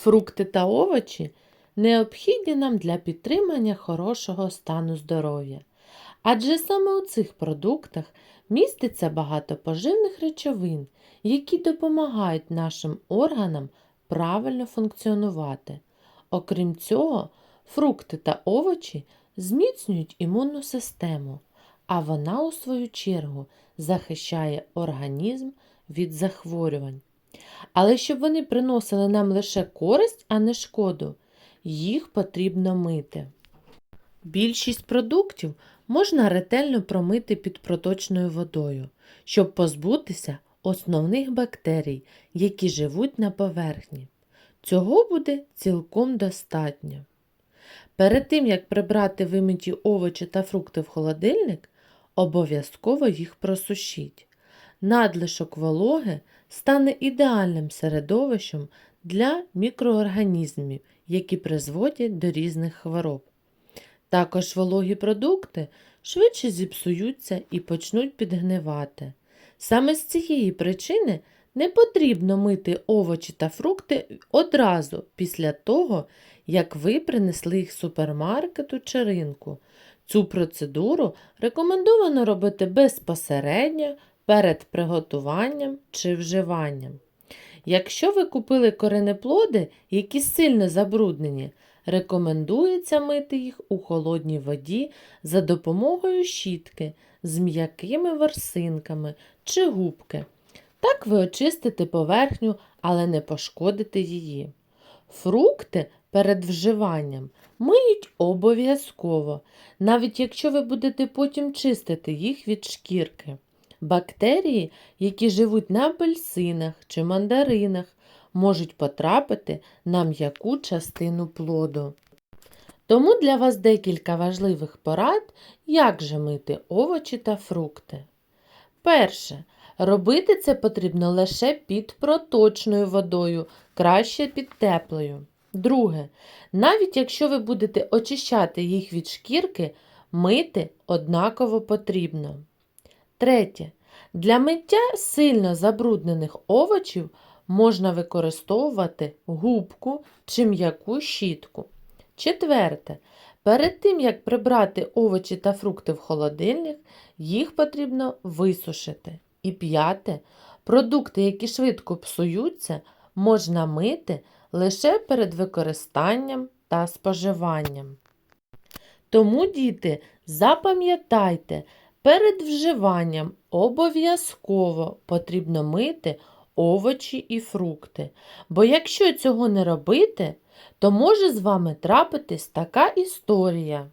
Фрукти та овочі необхідні нам для підтримання хорошого стану здоров'я. Адже саме у цих продуктах міститься багато поживних речовин, які допомагають нашим органам правильно функціонувати. Окрім цього, фрукти та овочі зміцнюють імунну систему, а вона, у свою чергу, захищає організм від захворювань. Але щоб вони приносили нам лише користь, а не шкоду, їх потрібно мити. Більшість продуктів можна ретельно промити під проточною водою, щоб позбутися основних бактерій, які живуть на поверхні. Цього буде цілком достатньо. Перед тим, як прибрати вимиті овочі та фрукти в холодильник, обов'язково їх просушіть. Надлишок вологи стане ідеальним середовищем для мікроорганізмів, які призводять до різних хвороб. Також вологі продукти швидше зіпсуються і почнуть підгнивати. Саме з цієї причини не потрібно мити овочі та фрукти одразу після того, як ви принесли їх з супермаркету чи ринку. Цю процедуру рекомендовано робити безпосередньо перед приготуванням чи вживанням. Якщо ви купили коренеплоди, які сильно забруднені, рекомендується мити їх у холодній воді за допомогою щітки з м'якими ворсинками чи губки. Так ви очистите поверхню, але не пошкодите її. Фрукти перед вживанням миють обов'язково, навіть якщо ви будете потім чистити їх від шкірки. Бактерії, які живуть на апельсинах чи мандаринах, можуть потрапити на м'яку частину плоду. Тому для вас декілька важливих порад, як же мити овочі та фрукти. Перше. Робити це потрібно лише під проточною водою, краще під теплою. Друге. Навіть якщо ви будете очищати їх від шкірки, мити однаково потрібно. Третє. Для миття сильно забруднених овочів можна використовувати губку чи м'яку щітку. Четверте. Перед тим, як прибрати овочі та фрукти в холодильник, їх потрібно висушити. І п'яте. Продукти, які швидко псуються, можна мити лише перед використанням та споживанням. Тому, діти, запам'ятайте, перед вживанням обов'язково потрібно мити овочі і фрукти. Бо якщо цього не робити, то може з вами трапитись така історія.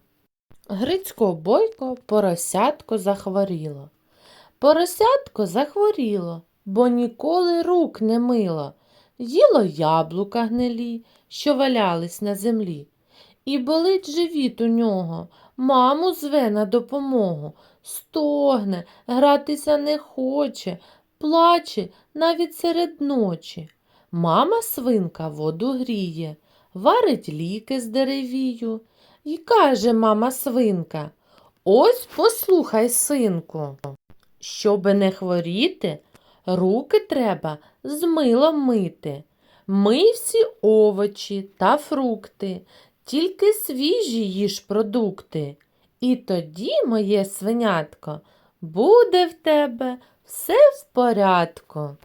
Грицько бойко поросятко захворіло. Поросятко захворіло, бо ніколи рук не мило. Їло яблука гнилі, що валялись на землі. І болить живіт у нього, маму зве на допомогу. Стогне, гратися не хоче, плаче навіть серед ночі. Мама свинка воду гріє, варить ліки з деревію. І каже мама свинка, ось послухай, синку. Щоби не хворіти, руки треба з милом мити. Мий всі овочі та фрукти, тільки свіжі їж продукти. І тоді, моє свинятко, буде в тебе все в порядку.